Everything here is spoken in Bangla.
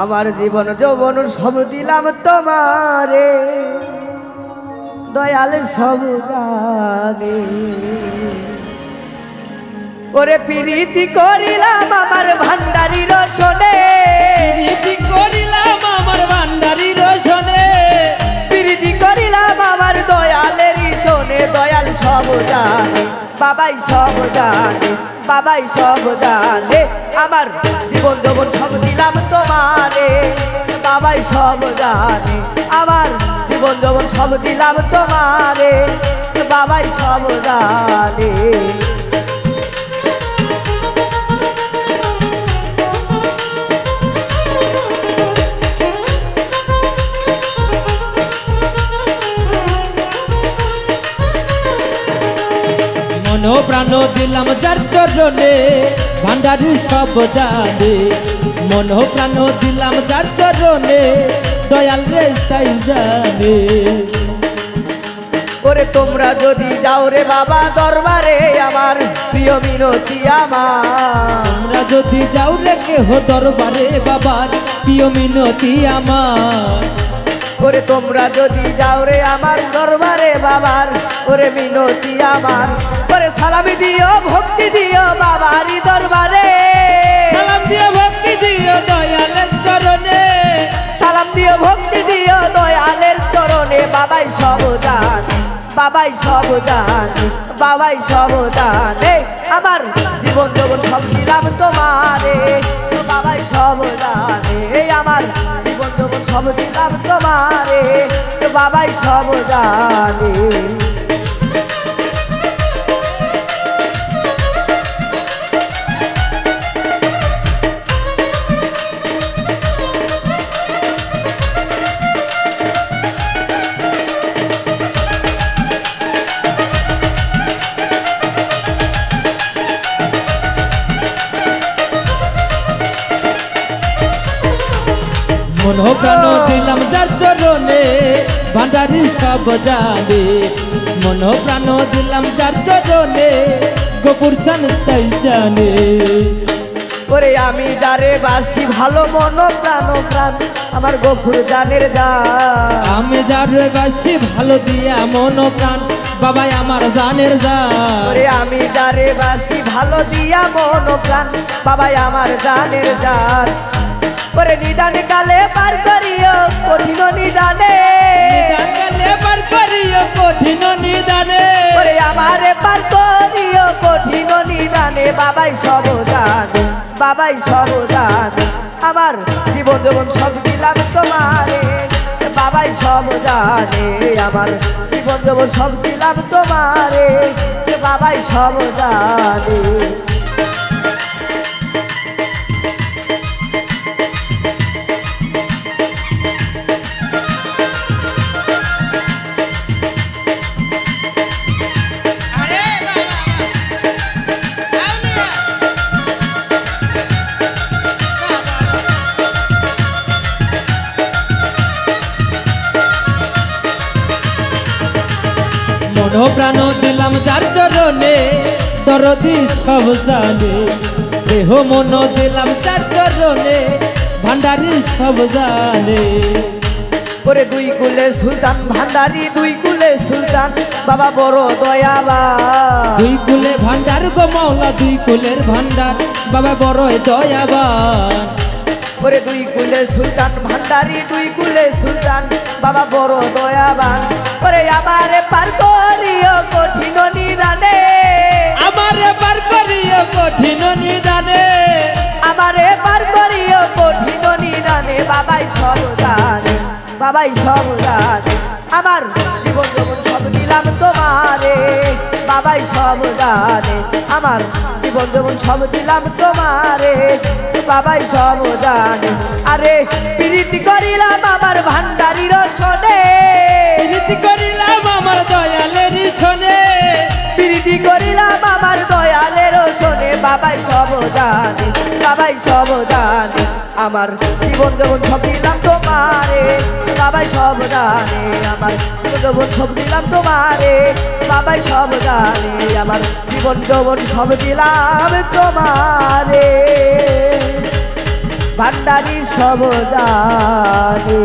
আমার জীবন যৌবন সব দিলাম তোমারে। দয়াল সব ওরে প্রীতি করিলাম আমার ভান্ডারির শোনে। বাবাই সব জানে বাবাই সব জানে আমার জীবন যখন সব দিলাম তোমারে। বাবাই সব জানে আমার জীবন যখন সব দিলাম তোমারে। বাবাই সব জানে মন প্রাণ দিলাম যার চরণে ভান্ডারি সব জানে। মন প্রাণ দিলাম যার চরণে দয়াল রে তাই জানে। ওরে তোমরা যদি যাও রে বাবা দরবারে আমার প্রিয় মিনতি আমার। তোমরা যদি যাও রে কেহ দরবারে বাবার প্রিয় মিনতি আমার। ওরে তোমরা যদি যাও রে আমার দরবারে বাবার ওরে মিনতি আমার। ওরে সালামি দিও ভক্তি দিও বাবারি দরবারে। সালাম দিয়ে ভক্তি দিও দয়ালের চরণে। সালাম দিও ভক্তি দিও দয়ালের চরণে। বাবাই সব জানে বাবাই সব জানে বাবাই সব জানে আমার জীবন যৌবন সব দিলাম তোমারে। বাবাই সব সব দিলাম তোমারে বাবাই সব জানে। মন প্রাণ দিলাম যার চরণে ভান্ডারি সব জানে। মন প্রাণ দিলাম যার চরণে গোপুর চান তাই জানে। ওরে আমি যারে বাসি ভালো মন প্রাণ প্রাণ আমার গফুর জানের যা আমি যার বাসি ভালো দিয়া মন প্রাণ বাবাই আমার জানের যা ওরে আমি যারে বাসি ভালো দিয়া মন প্রাণ বাবাই আমার জানের জান। ওরে নিদান কালে পার করিও কঠিন নিদানে। পার করিও কঠিন নিদানে। ওরে আমারে পার করিও কঠিন নিদানে। বাবাই সব জানে বাবাই সব জানে আমার জীবন জীবন সব দিলাম তোমারে। বাবাই সব জানে আমার জীবন জীবন সব দিলাম তোমারে। বাবাই সব জানে মন প্রাণ দিলাম যার চরণে দরদি সব জানে। দেহ মন দিলাম যার চরণে ভান্ডারি সব জানে। ওরে দুই কুলে সুলতান ভান্ডারি দুই কুলে সুলতান বাবা বড় দয়াবা দুই কুলে ভান্ডার গো মাওলা দুই কুলের ভান্ডার বাবা বড় দয়াবান। ওরে দুই কুলে সুলতান ভান্ডারি দুই কুলে সুলতান বাবা বড় দয়াবান। ওরে আমারে পার করিও কঠিন নিদানে। আমারে পার করিও কঠিন নিদানে। আমারে পার করিও কঠিন নিদানে। বাবাই সব জানে বাবাই সব জানে আমার জীবন জীবন সব দিলাম তোমারে বাবাই সব জানে। আমার জীবন জীবন সব দিলাম তোমারে বাবাই সব জানে। আরে প্রীতি করিলাম আমার ভান্ডারির শোনে। প্রীতি করিলাম আমার দয়ালের শোনে। প্রীতি করিলাম আমার দয়ালের শোনে। বাবাই সব জানে বাবাই সব জানে। আমার জীবন যেমন সব দিলাম তোমারে, বাবাই সব জানে আমার জীবন সব দিলাম তোমারে, বাবাই সব জানে আমার জীবন যৌবন সব দিলাম তোমারে। ভান্ডারি সব জানে।